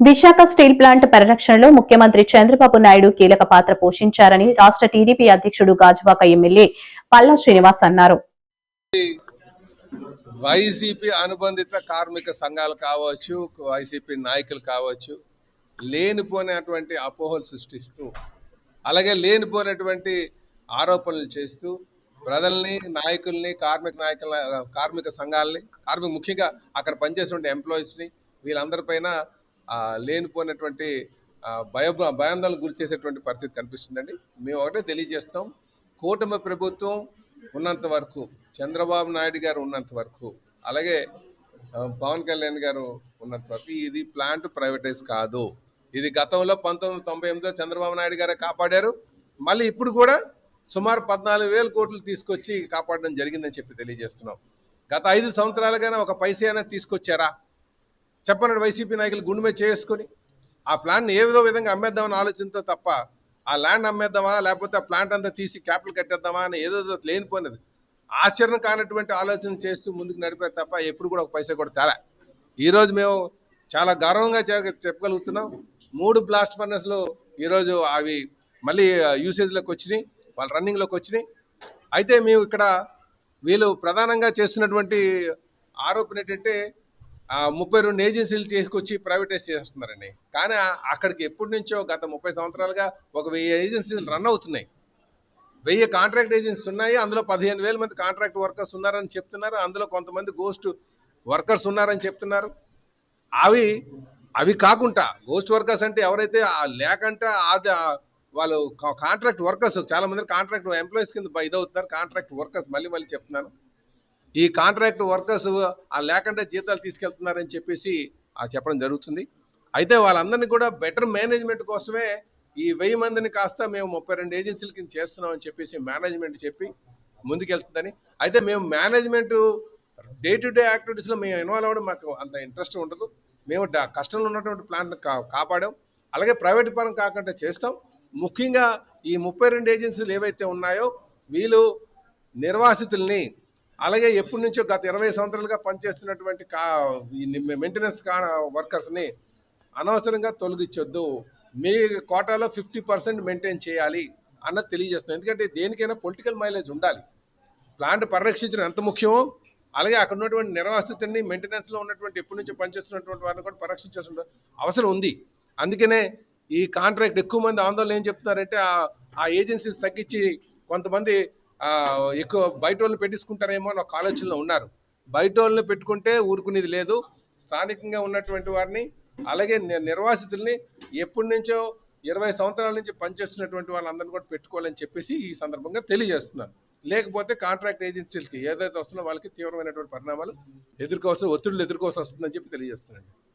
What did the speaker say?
Visakha steel plant పరిరక్షణలో ముఖ్యమంత్రి చంద్రబాబు నాయుడు కీలక పాత్ర పోషించారని రాష్ట్ర టీడీపీ అధ్యక్షుడు గాజువాక ఎమ్మెల్యే పల్లా శ్రీనివాస్ అన్నారు. వైసీపీ అనుబంధిత కార్మిక సంఘాలు కావచ్చు వైసీపీ నాయకులు కావచ్చు లేనిపోయినటువంటి అపోహలు సృష్టిస్తూ అలాగే లేనిపోయినటువంటి ఆరోపణలు చేస్తూ ప్రజల్ని నాయకుల్ని కార్మిక నాయకుల కార్మిక సంఘాలని కార్మిక ముఖ్యంగా అక్కడ పనిచేసిన ఎంప్లాయీస్ని వీళ్ళందరిపైన లేనిపోయినటువంటి భయ భయాందోళనకు గురి చేసేటువంటి పరిస్థితి కనిపిస్తుందండి. మేము ఒకటే తెలియజేస్తాం కూటమి ప్రభుత్వం ఉన్నంత వరకు చంద్రబాబు నాయుడు గారు ఉన్నంత వరకు అలాగే పవన్ కళ్యాణ్ గారు ఉన్నంత వరకు ఇది ప్లాంట్ ప్రైవేటైజ్ కాదు. ఇది గతంలో పంతొమ్మిది తొంభై ఎనిమిదిలో చంద్రబాబు నాయుడు గారే కాపాడారు. మళ్ళీ ఇప్పుడు కూడా సుమారు పద్నాలుగు వేల కోట్లు తీసుకొచ్చి కాపాడడం జరిగిందని చెప్పి తెలియజేస్తున్నాం. గత ఐదు సంవత్సరాలుగానే ఒక పైసైనా అయినా తీసుకొచ్చారా? చెప్పనండి వైసీపీ నాయకులు గుండె మీద చేసుకొని. ఆ ప్లాన్ని ఏ విధో విధంగా అమ్మేద్దామని ఆలోచనతో తప్ప ఆ ల్యాండ్ అమ్మేద్దామా లేకపోతే ఆ ప్లాంట్ అంతా తీసి క్యాపిటల్ కట్టేద్దామా అని ఏదో లేనిపోయినది ఆచరణ కానటువంటి ఆలోచన చేస్తూ ముందుకు నడిపే తప్ప ఎప్పుడు కూడా ఒక పైసా కూడా తేలా. ఈరోజు మేము చాలా గర్వంగా చెప్పగలుగుతున్నాం. మూడు బ్లాస్ట్ ఫర్నెస్లు ఈరోజు అవి మళ్ళీ యూసేజ్లోకి వచ్చినాయి వాళ్ళ రన్నింగ్లోకి వచ్చినాయి. అయితే మేము ఇక్కడ వీళ్ళు ప్రధానంగా చేస్తున్నటువంటి ఆరోపణ ఏంటంటే ముప్పై రెండు ఏజెన్సీలు చేసుకొచ్చి ప్రైవేటైజ్ చేస్తున్నారండి. కానీ అక్కడికి ఎప్పటి నుంచో గత ముప్పై సంవత్సరాలుగా ఒక వెయ్యి ఏజెన్సీలు రన్ అవుతున్నాయి. వెయ్యి కాంట్రాక్ట్ ఏజెన్సీస్ ఉన్నాయి అందులో పదిహేను వేల మంది కాంట్రాక్ట్ వర్కర్స్ ఉన్నారని చెప్తున్నారు అందులో కొంతమంది గోస్ట్ వర్కర్స్ ఉన్నారని చెప్తున్నారు. అవి అవి కాకుండా గోస్ట్ వర్కర్స్ అంటే ఎవరైతే ఆ లేకంటే అది వాళ్ళు కాంట్రాక్ట్ వర్కర్స్ చాలా మంది కాంట్రాక్ట్ ఎంప్లాయీస్ కింద ఇదవుతున్నారు కాంట్రాక్ట్ వర్కర్స్ మళ్ళీ మళ్ళీ చెప్తున్నాను. ఈ కాంట్రాక్ట్ వర్కర్స్ ఆ లేకుండా జీతాలు తీసుకెళ్తున్నారని చెప్పేసి ఆ చెప్పడం జరుగుతుంది. అయితే వాళ్ళందరినీ కూడా బెటర్ మేనేజ్మెంట్ కోసమే ఈ వెయ్యి మందిని కాస్త మేము ముప్పై రెండు ఏజెన్సీల కింద చేస్తున్నామని చెప్పేసి మేనేజ్మెంట్ చెప్పి ముందుకెళ్తుందని. అయితే మేము మేనేజ్మెంట్ డే టు డే యాక్టివిటీస్లో మేము ఇన్వాల్వ్ అవ్వడం మాకు అంత ఇంట్రెస్ట్ ఉండదు. మేము కష్టంలో ఉన్నటువంటి ప్లాంట్ కాపాడాం. అలాగే ప్రైవేట్ పరం కాకుండా చేస్తాం. ముఖ్యంగా ఈ ముప్పై రెండు ఏజెన్సీలు ఏవైతే ఉన్నాయో వీళ్ళు నిర్వాసితుల్ని అలాగే ఎప్పటి నుంచో గత ఇరవై సంవత్సరాలుగా పనిచేస్తున్నటువంటి కా మెయింటెనెన్స్ కా వర్కర్స్ని అనవసరంగా తొలగించొద్దు. మీ కోటాలో ఫిఫ్టీ పర్సెంట్ మెయింటైన్ చేయాలి అన్నది తెలియజేస్తున్నాం. ఎందుకంటే దేనికైనా పొలిటికల్ మైలేజ్ ఉండాలి. ప్లాంట్ పరిరక్షించడం ఎంత ముఖ్యమో అలాగే అక్కడ ఉన్నటువంటి నిర్వాసితుల్ని మెయింటెనెన్స్లో ఉన్నటువంటి ఎప్పటి నుంచో పనిచేస్తున్నటువంటి వారిని కూడా పరిరక్షించాల్సిన అవసరం ఉంది. అందుకనే ఈ కాంట్రాక్ట్ ఎక్కువ మంది ఆందోళన ఏం చెప్తున్నారంటే ఆ- ఆ ఏజెన్సీస్ తగ్గించి కొంతమంది ఎక్కువ బయట వాళ్ళు పెట్టించుకుంటారేమో అని ఒక ఆలోచనలో ఉన్నారు. బయట వాళ్ళని పెట్టుకుంటే ఊరుకునేది లేదు. స్థానికంగా ఉన్నటువంటి వారిని అలాగే ని- నిర్వాసితుల్ని ఎప్పటి నుంచో ఇరవై సంవత్సరాల నుంచి పనిచేస్తున్నటువంటి వాళ్ళందరినీ కూడా పెట్టుకోవాలని చెప్పేసి ఈ సందర్భంగా తెలియజేస్తున్నారు లేకపోతే కాంట్రాక్ట్ ఏజెన్సీలకి ఏదైతే వస్తున్నా వాళ్ళకి తీవ్రమైనటువంటి పరిణామాలు ఎదుర్కోవాల్సిన ఒత్తిడులు ఎదుర్కోవాల్సి వస్తుందని చెప్పి తెలియజేస్తున్నాను.